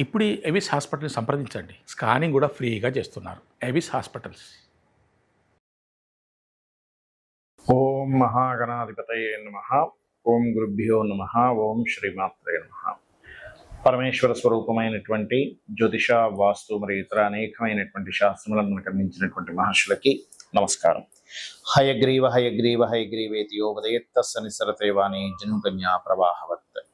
ఇప్పుడు ఎవిస్ హాస్పిటల్ని సంప్రదించండి. స్కానింగ్ కూడా ఫ్రీగా చేస్తున్నారు. Avis hospitals. ఓం మహాగణాధిపతయే నమ. ఓం గురుభ్యో నమ. ఓం శ్రీమాత్రే నమ. పరమేశ్వర స్వరూపమైనటువంటి జ్యోతిష వాస్తు మరియు ఇతర అనేకమైనటువంటి శాస్త్రములను మనకు అందించినటువంటి మహర్షులకి నమస్కారం. హయగ్రీవ హయగ్రీవ హయగ్రీవేతి యోపదయత్తస్స నిసరతే వాణి జనుకన్యా ప్రవాహవత్.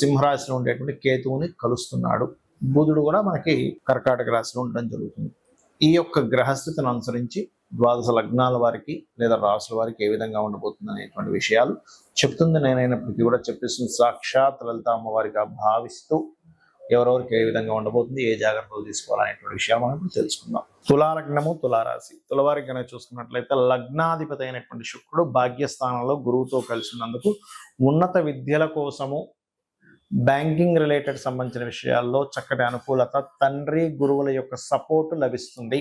సింహరాశిలో ఉండేటువంటి కేతువుని కలుస్తున్నాడు. బుధుడు కూడా మనకి కర్కాటక రాశిలో ఉండడం జరుగుతుంది. ఈ యొక్క గ్రహస్థితిని అనుసరించి ద్వాదశ లగ్నాల వారికి లేదా రాసుల వారికి ఏ విధంగా ఉండబోతుంది అనేటువంటి విషయాలు చెప్తుంది. నేనైనప్పటికీ కూడా చెప్పిస్తుంది సాక్షాత్ లలిత అమ్మవారిగా భావిస్తూ ఎవరెవరికి ఏ విధంగా ఉండబోతుంది ఏ జాగ్రత్తలు తీసుకోవాలనేటువంటి విషయాలు మనం ఇప్పుడు తెలుసుకుందాం. తులాలగ్నము తులారాశి. తులవారికి కనుక చూసుకున్నట్లయితే లగ్నాధిపతి అయినటువంటి శుక్రుడు భాగ్యస్థానంలో గురువుతో కలిసినందుకు ఉన్నత విద్యల కోసము బ్యాంకింగ్ రిలేటెడ్ సంబంధించిన విషయాల్లో చక్కటి అనుకూలత తండ్రి గురువుల యొక్క సపోర్ట్ లభిస్తుంది.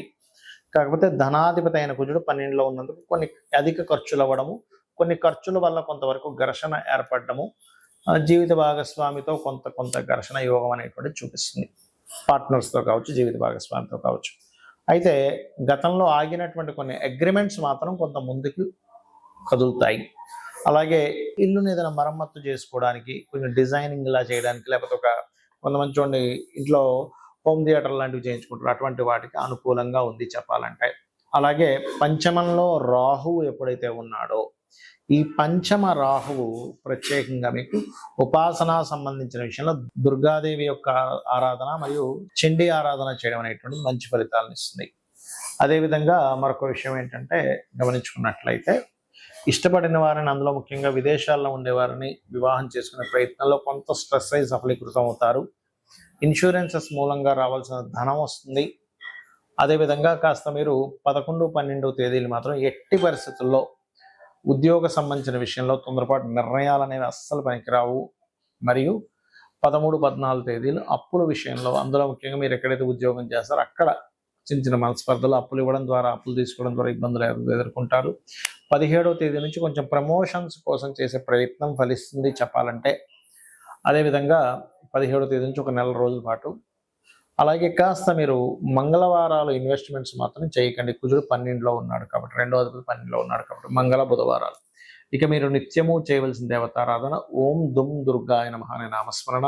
కాకపోతే ధనాధిపతి అయిన కుజుడు పన్నెండులో ఉన్నందుకు కొన్ని అధిక ఖర్చులు అవ్వడము కొన్ని ఖర్చుల వల్ల కొంతవరకు ఘర్షణ ఏర్పడము జీవిత భాగస్వామితో కొంత కొంత ఘర్షణ యోగం అనేటువంటి చూపిస్తుంది. పార్ట్నర్స్తో కావచ్చు జీవిత భాగస్వామితో కావచ్చు. అయితే గతంలో ఆగినటువంటి కొన్ని అగ్రిమెంట్స్ మాత్రం కొంత ముందుకు కదులుతాయి. అలాగే ఇల్లుని ఏదైనా మరమ్మత్తు చేసుకోవడానికి కొంచెం డిజైనింగ్ ఇలా చేయడానికి లేకపోతే ఒక కొంతమంది చూడండి ఇంట్లో హోమ్ థియేటర్ లాంటివి చేయించుకుంటారు. అటువంటి వాటికి అనుకూలంగా ఉంది చెప్పాలంటే. అలాగే పంచమంలో రాహువు ఎప్పుడైతే ఉన్నాడో ఈ పంచమ రాహువు ప్రత్యేకంగా మీకు ఉపాసన సంబంధించిన విషయంలో దుర్గాదేవి యొక్క ఆరాధన మరియు చండీ ఆరాధన చేయడం అనేటువంటి మంచి ఫలితాలను ఇస్తుంది. అదేవిధంగా మరొక విషయం ఏంటంటే గమనించుకున్నట్లయితే ఇష్టపడిన వారిని అందులో ముఖ్యంగా విదేశాల్లో ఉండేవారిని వివాహం చేసుకునే ప్రయత్నంలో కొంత స్ట్రెస్ అయి సఫలీకృతం అవుతారు ఇన్సూరెన్సెస్ మూలంగా రావాల్సిన ధనం వస్తుంది. అదేవిధంగా కాస్త మీరు పదకొండు పన్నెండు తేదీలు మాత్రం ఎట్టి పరిస్థితుల్లో ఉద్యోగ సంబంధించిన విషయంలో తొందరపాటు నిర్ణయాలు అనేవి అస్సలు పనికిరావు. మరియు పదమూడు పద్నాలుగు తేదీలు అప్పుల విషయంలో అందులో ముఖ్యంగా మీరు ఎక్కడైతే ఉద్యోగం చేస్తారో అక్కడ చిన్న చిన్న మనస్పర్ధలు అప్పులు ఇవ్వడం ద్వారా అప్పులు తీసుకోవడం ద్వారా ఇబ్బందులు ఎదుర్కొంటారు. పదిహేడవ తేదీ నుంచి కొంచెం ప్రమోషన్స్ కోసం చేసే ప్రయత్నం ఫలిస్తుంది చెప్పాలంటే. అదేవిధంగా పదిహేడవ తేదీ నుంచి ఒక నెల రోజుల పాటు. అలాగే కాస్త మీరు మంగళవారాలు ఇన్వెస్ట్మెంట్స్ మాత్రం చేయకండి. కుజుడు పన్నెండులో ఉన్నాడు కాబట్టి రెండో అధిపతి పన్నెండులో ఉన్నాడు కాబట్టి మంగళ బుధవారాలు. ఇక మీరు నిత్యము చేయవలసిన దేవతారాధన ఓం దుమ్ దుర్గాయ నమః అనే నామస్మరణ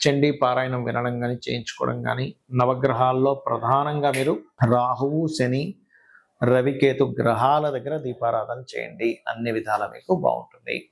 చండీ పారాయణం వినడం కానీ చేయించుకోవడం కానీ నవగ్రహాల్లో ప్రధానంగా మీరు రాహువు శని రవికేతు గ్రహాల దగ్గర దీపారాధన చేయండి. అన్ని విధాల మీకు బాగుంటుంది.